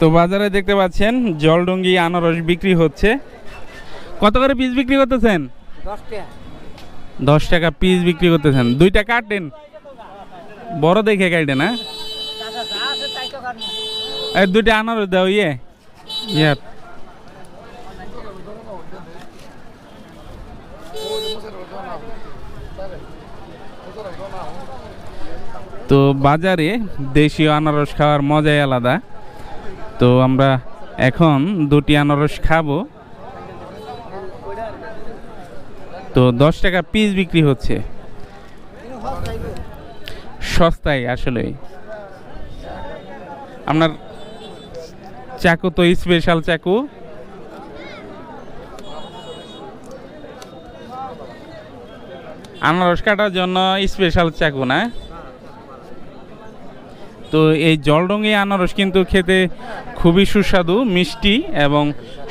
তো বাজারে দেখতে পাচ্ছেন জলডঙ্গি আনারস বিক্রি হচ্ছে। কত করে পিস বিক্রি করতেছেন? দশ টাকা। পিস বিক্রি করতেছেন। দুইটা কাটেন। বড় দেখে কাটেন না টাকা যা আছে তাই তো কাটবো। এই দুইটা আনারস দাও ইয়ে। ইয়ে। তো বাজারে দেশীয় আনারস খাওয়ার মজাই আলাদা। তো আমরা এখন দুটি আনারস খাব। তো দশ টাকা পিস বিক্রি হচ্ছে। সস্তায় আসলে। আপনার চাকু তো স্পেশাল চাকু। আনারস কাটার জন্য স্পেশাল চাকু না? তো এই জলডঙ্গি আনারস কিন্তু খেতে খুবই সুস্বাদু, মিষ্টি এবং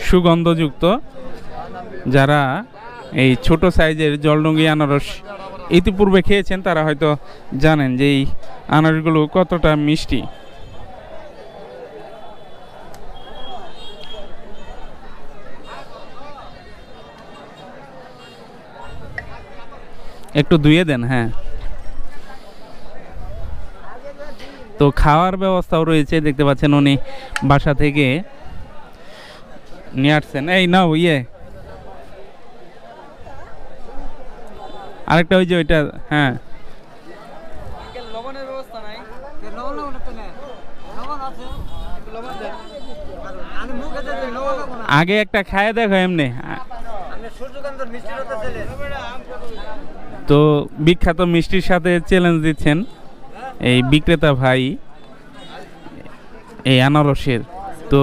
সুগন্ধযুক্ত। যারা এই ছোট সাইজের জলডঙ্গি আনারস ইতিপূর্বে খেয়েছেন, তারা হয়তো জানেন যে এই আনারসগুলো কতটা মিষ্টি। একটু ধুয়ে দেন হ্যাঁ। তো খাওয়ার ব্যবস্থাও রয়েছে, দেখতে পাচ্ছেন উনি বাসা থেকে নিয়ে আসছেন। এই নাও ইয়ে। আরেকটা ওই যে ওইটা হ্যাঁ। না আগে একটা খায় দেখো এমনি। তো বিখ্যাত মিষ্টির সাথে চ্যালেঞ্জ দিচ্ছেন। এই বিক্রেতা ভাই এই আনারসের। তো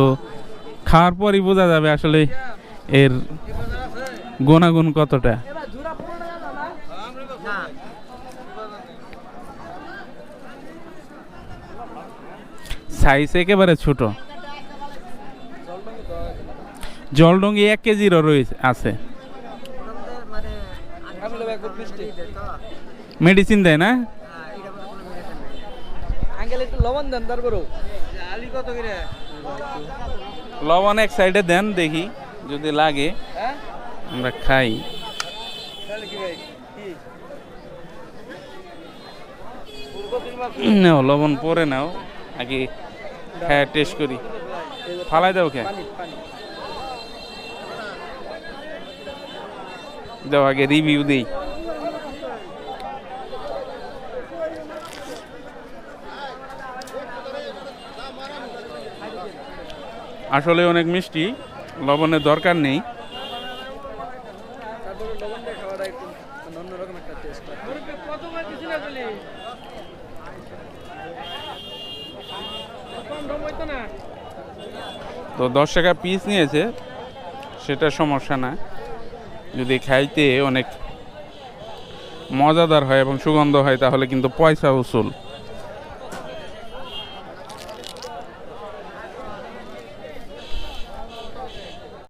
খাওয়ার পরই বোঝা যাবে আসলে এর গুণাগুণ কতটা। সাইজ একেবারে ছোট। জলডঙ্গি এক কেজিরও রয়েছে আছে। মানে মেডিসিন দেয় না এটা মনে কোনো মেডিসিন নাই আঙ্কেল একটু লবণ দেন তারপরও আলি কত করে? লবণ এক সাইডে দেন দেখি যদি লাগে। হ্যাঁ? আমরা খাই। নাও লবণ পরে নাও। আগে হ্যাঁ টেস্ট করি। ফালাই দাও কে দাও আগে রিভিউ দেই। আসলে অনেক মিষ্টি, লবণের দরকার নেই। তো দশ টাকা পিস নিয়েছে, সেটা সমস্যা না। যদি খাইতে অনেক মজাদার হয় এবং সুগন্ধ হয়, তাহলে কিন্তু পয়সা উসুল।